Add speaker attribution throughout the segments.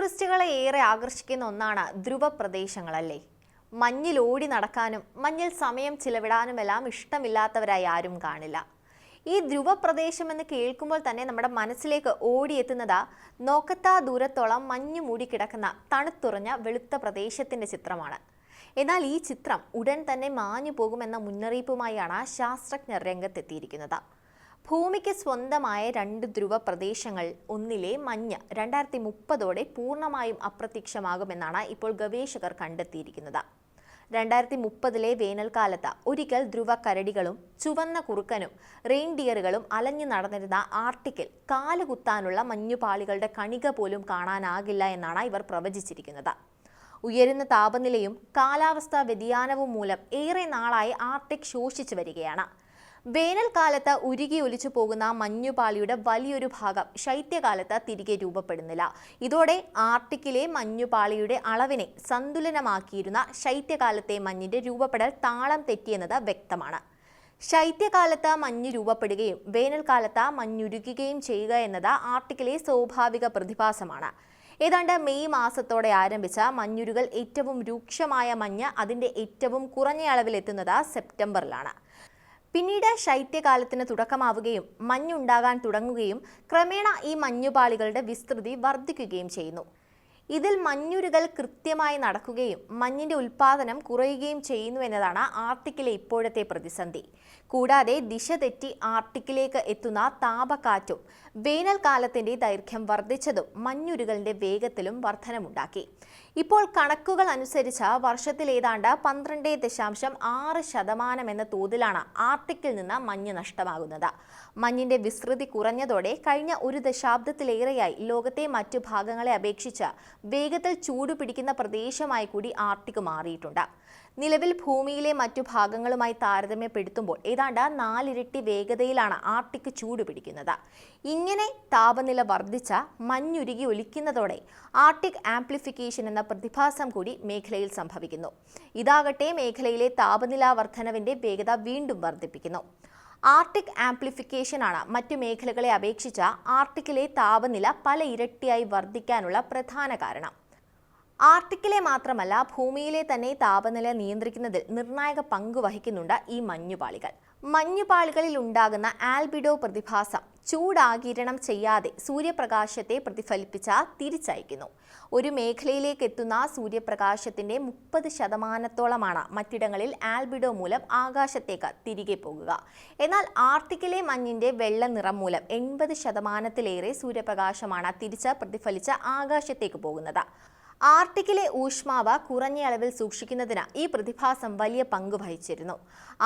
Speaker 1: ടൂറിസ്റ്റുകളെ ഏറെ ആകർഷിക്കുന്ന ഒന്നാണ് ധ്രുവ പ്രദേശങ്ങളല്ലേ മഞ്ഞിൽ ഓടി നടക്കാനും മഞ്ഞിൽ സമയം ചിലവിടാനുമെല്ലാം ഇഷ്ടമില്ലാത്തവരായി ആരും കാണില്ല. ഈ ധ്രുവ പ്രദേശം എന്ന് കേൾക്കുമ്പോൾ തന്നെ നമ്മുടെ മനസ്സിലേക്ക് ഓടിയെത്തുന്നത് നോക്കത്താ ദൂരത്തോളം മഞ്ഞു മൂടിക്കിടക്കുന്ന തണുത്തുറഞ്ഞ വെളുത്ത പ്രദേശത്തിന്റെ ചിത്രമാണ്. എന്നാൽ ഈ ചിത്രം ഉടൻ തന്നെ മാഞ്ഞു പോകുമെന്ന മുന്നറിയിപ്പുമായാണ് ശാസ്ത്രജ്ഞർ രംഗത്തെത്തിയിരിക്കുന്നത്. ഭൂമിക്ക് സ്വന്തമായ രണ്ട് ധ്രുവ പ്രദേശങ്ങൾ ഒന്നിലെ മഞ്ഞ് രണ്ടായിരത്തി മുപ്പതോടെ പൂർണമായും അപ്രത്യക്ഷമാകുമെന്നാണ് ഇപ്പോൾ ഗവേഷകർ കണ്ടെത്തിയിരിക്കുന്നത്. രണ്ടായിരത്തി മുപ്പതിലെ വേനൽക്കാലത്ത് ഒരിക്കൽ ധ്രുവ കരടികളും ചുവന്ന കുറുക്കനും റെയിൻഡിയറുകളും അലഞ്ഞു നടന്നിരുന്ന ആർട്ടിക്കിൽ കാലുകുത്താനുള്ള മഞ്ഞുപാളികളുടെ കണിക പോലും കാണാനാകില്ല എന്നാണ് ഇവർ പ്രവചിച്ചിരിക്കുന്നത്. ഉയരുന്ന താപനിലയും കാലാവസ്ഥാ വ്യതിയാനവും മൂലം ഏറെ നാളായി ആർട്ടിക് ശോഷിച്ചു വരികയാണ്. വേനൽക്കാലത്ത് ഉരുകി ഒലിച്ചു പോകുന്ന മഞ്ഞുപാളിയുടെ വലിയൊരു ഭാഗം ശൈത്യകാലത്ത് തിരികെ രൂപപ്പെടുന്നില്ല. ഇതോടെ ആർട്ടിക്കിലെ മഞ്ഞുപാളിയുടെ അളവിനെ സന്തുലനമാക്കിയിരുന്ന ശൈത്യകാലത്തെ മഞ്ഞിന്റെ രൂപപ്പെടൽ താളം തെറ്റിയെന്നത് വ്യക്തമാണ്. ശൈത്യകാലത്ത് മഞ്ഞ് രൂപപ്പെടുകയും വേനൽക്കാലത്ത് മഞ്ഞുരുകുകയും ചെയ്യുക എന്നത് ആർട്ടിക്കിലെ സ്വാഭാവിക പ്രതിഭാസമാണ്. ഏതാണ്ട് മെയ് മാസത്തോടെ ആരംഭിച്ച മഞ്ഞുരുകൾ ഏറ്റവും രൂക്ഷമായ മഞ്ഞ് അതിന്റെ ഏറ്റവും കുറഞ്ഞ അളവിലെത്തുന്നത് സെപ്റ്റംബറിലാണ്. പിന്നീട് ശൈത്യകാലത്തിന് തുടക്കമാവുകയും മഞ്ഞുണ്ടാകാൻ തുടങ്ങുകയും ക്രമേണ ഈ മഞ്ഞുപാളികളുടെ വിസ്തൃതി വർദ്ധിക്കുകയും ചെയ്യുന്നു. ഇതിൽ മഞ്ഞുരുകൾ കൃത്യമായി നടക്കുകയും മഞ്ഞിന്റെ ഉൽപാദനം കുറയുകയും ചെയ്യുന്നു എന്നതാണ് ആർട്ടിക്കിലെ ഇപ്പോഴത്തെ പ്രതിസന്ധി. കൂടാതെ ദിശ തെറ്റി ആർട്ടിക്കിലേക്ക് എത്തുന്ന താപക്കാറ്റും വേനൽക്കാലത്തിന്റെ ദൈർഘ്യം വർദ്ധിച്ചതും മഞ്ഞുരുകളുടെ വേഗത്തിലും വർധനമുണ്ടാക്കി. ഇപ്പോൾ കണക്കുകൾ അനുസരിച്ച് വർഷത്തിൽ ഏതാണ്ട് പന്ത്രണ്ട് ദശാംശം ആറ് ശതമാനം എന്ന തോതിലാണ് ആർട്ടിക്കിൽ നിന്ന് മഞ്ഞ് നഷ്ടമാകുന്നത്. മഞ്ഞിന്റെ വിസ്തൃതി കുറഞ്ഞതോടെ കഴിഞ്ഞ ഒരു ദശാബ്ദത്തിലേറെയായി ലോകത്തെ മറ്റു ഭാഗങ്ങളെ അപേക്ഷിച്ച് വേഗത്തിൽ ചൂട് പിടിക്കുന്ന പ്രദേശമായി കൂടി ആർട്ടിക് മാറിയിട്ടുണ്ട്. നിലവിൽ ഭൂമിയിലെ മറ്റു ഭാഗങ്ങളുമായി താരതമ്യപ്പെടുത്തുമ്പോൾ ഏതാണ്ട് നാലിരട്ടി വേഗതയിലാണ് ആർട്ടിക് ചൂട് പിടിക്കുന്നത്. ഇങ്ങനെ താപനില വർദ്ധിച്ച മഞ്ഞുരുകി ഒലിക്കുന്നതോടെ ആർട്ടിക് ആംപ്ലിഫിക്കേഷൻ എന്ന പ്രതിഭാസം കൂടി മേഖലയിൽ സംഭവിക്കുന്നു. ഇതാകട്ടെ മേഖലയിലെ താപനില വർധനവിന്റെ വേഗത വീണ്ടും വർദ്ധിപ്പിക്കുന്നു. ആർട്ടിക് ആംപ്ലിഫിക്കേഷൻ ആണ് മറ്റു മേഖലകളെ അപേക്ഷിച്ച് ആർട്ടിക്കിലെ താപനില പല ഇരട്ടിയായി വർദ്ധിക്കാനുള്ള പ്രധാന കാരണം. ആർട്ടിക്കിലെ മാത്രമല്ല ഭൂമിയിലെ തന്നെ താപനില നിയന്ത്രിക്കുന്നതിൽ നിർണായക പങ്ക് വഹിക്കുന്നുണ്ട് ഈ മഞ്ഞുപാളികൾ. മഞ്ഞുപാളികളിൽ ഉണ്ടാകുന്ന ആൽബിഡോ പ്രതിഭാസം ചൂടാകിരണം ചെയ്യാതെ സൂര്യപ്രകാശത്തെ പ്രതിഫലിപ്പിച്ച തിരിച്ചയക്കുന്നു. ഒരു മേഖലയിലേക്ക് എത്തുന്ന സൂര്യപ്രകാശത്തിന്റെ മുപ്പത് ശതമാനത്തോളമാണ് മറ്റിടങ്ങളിൽ ആൽബിഡോ മൂലം ആകാശത്തേക്ക് തിരികെ പോകുക. എന്നാൽ ആർട്ടിക്കിലെ മഞ്ഞിന്റെ വെള്ള നിറം മൂലം എൺപത് ശതമാനത്തിലേറെ സൂര്യപ്രകാശമാണ് തിരിച്ച് പ്രതിഫലിച്ച് ആകാശത്തേക്ക് പോകുന്നത്. ആർട്ടിക്കിലെ ഊഷ്മാവ് കുറഞ്ഞ അളവിൽ സൂക്ഷിക്കുന്നതിന് ഈ പ്രതിഭാസം വലിയ പങ്ക് വഹിച്ചിരുന്നു.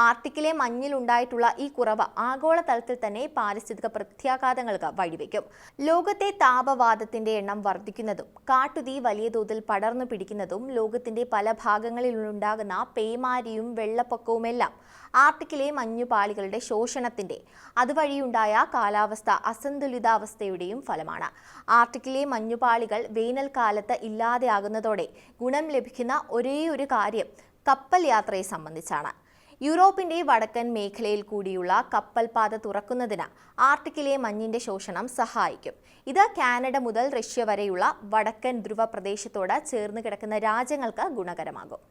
Speaker 1: ആർട്ടിക്കിലെ മഞ്ഞിലുണ്ടായിട്ടുള്ള ഈ കുറവ് ആഗോളതലത്തിൽ തന്നെ പാരിസ്ഥിതിക പ്രത്യാഘാതങ്ങൾക്ക് വഴിവെക്കും. ലോകത്തെ താപവാദത്തിന്റെ എണ്ണം വർദ്ധിക്കുന്നതും കാട്ടുതീ വലിയ തോതിൽ പടർന്നു പിടിക്കുന്നതും ലോകത്തിന്റെ പല ഭാഗങ്ങളിലുണ്ടാകുന്ന പേമാരിയും വെള്ളപ്പൊക്കവുമെല്ലാം ആർട്ടിക്കിലെ മഞ്ഞുപാളികളുടെ ശോഷണത്തിന്റെ അതുവഴിയുണ്ടായ കാലാവസ്ഥ അസന്തുലിതാവസ്ഥയുടെയും ഫലമാണ്. ആർട്ടിക്കിലെ മഞ്ഞുപാളികൾ വേനൽക്കാലത്ത് ഇല്ലാതെയാകുന്നതോടെ ഗുണം ലഭിക്കുന്ന ഒരേയൊരു കാര്യം കപ്പൽ യാത്രയെ സംബന്ധിച്ചാണ്. യൂറോപ്പിന്റെ വടക്കൻ മേഖലയിൽ കൂടിയുള്ള കപ്പൽ പാത തുറക്കുന്നതിന് ആർട്ടിക്കിലെ മഞ്ഞിന്റെ ശോഷണം സഹായിക്കും. ഇത് കാനഡ മുതൽ റഷ്യ വരെയുള്ള വടക്കൻ ധ്രുവ പ്രദേശത്തോട് ചേർന്ന് കിടക്കുന്ന രാജ്യങ്ങൾക്ക് ഗുണകരമാകും.